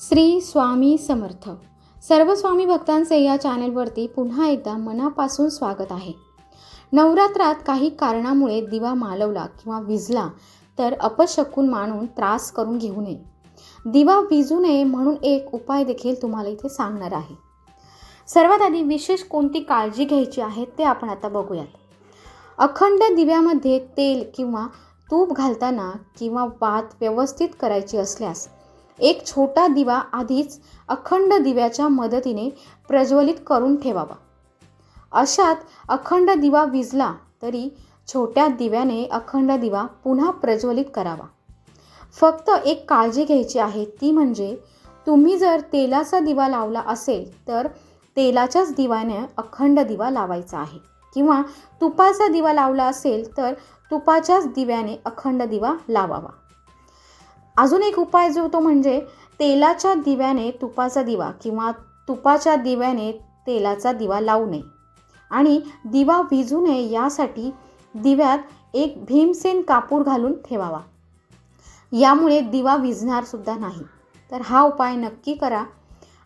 श्री स्वामी समर्थ. सर्व स्वामी भक्तांचे या चॅनेलवरती पुन्हा एकदा मनापासून स्वागत आहे. नवरात्रात काही कारणामुळे दिवा मालवला किंवा विजला तर अपशकून मानून त्रास करून घेऊ नये. दिवा विजू नये म्हणून एक उपाय देखील तुम्हाला इथे सांगणार आहे. सर्वात आधी विशेष कोणती काळजी घ्यायची आहे ते आपण आता बघूयात. अखंड दिव्यामध्ये तेल किंवा तूप घालताना किंवा वात व्यवस्थित करायची असल्यास एक छोटा दिवा आधीच अखंड दिव्याच्या मदतीने प्रज्वलित करून ठेवावा. अशात अखंड दिवा विजला तरी छोट्या दिव्याने अखंड दिवा पुन्हा प्रज्वलित करावा. फक्त एक काळजी घ्यायची आहे ती म्हणजे तुम्ही जर तेलाचा दिवा लावला असेल तर तेलाच्याच दिव्याने अखंड दिवा लावायचा आहे. किंवा तुपाचा दिवा लावला असेल तर तुपाच्याच दिव्याने अखंड दिवा लावावा. अजून एक उपाय जो तो म्हणजे तेलाच्या दिव्याने तुपाचा दिवा किंवा तुपाच्या दिव्याने तेलाचा दिवा लावू नये. आणि दिवा भिजू नये यासाठी दिव्यात एक भीमसेन कापूर घालून ठेवावा. यामुळे दिवा विझणार सुद्धा नाही. तर हा उपाय नक्की करा.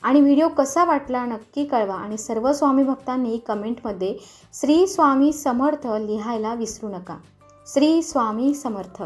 आणि व्हिडिओ कसा वाटला नक्की कळवा. आणि सर्व स्वामी भक्तांनी कमेंटमध्ये श्री स्वामी समर्थ लिहायला विसरू नका. श्री स्वामी समर्थ.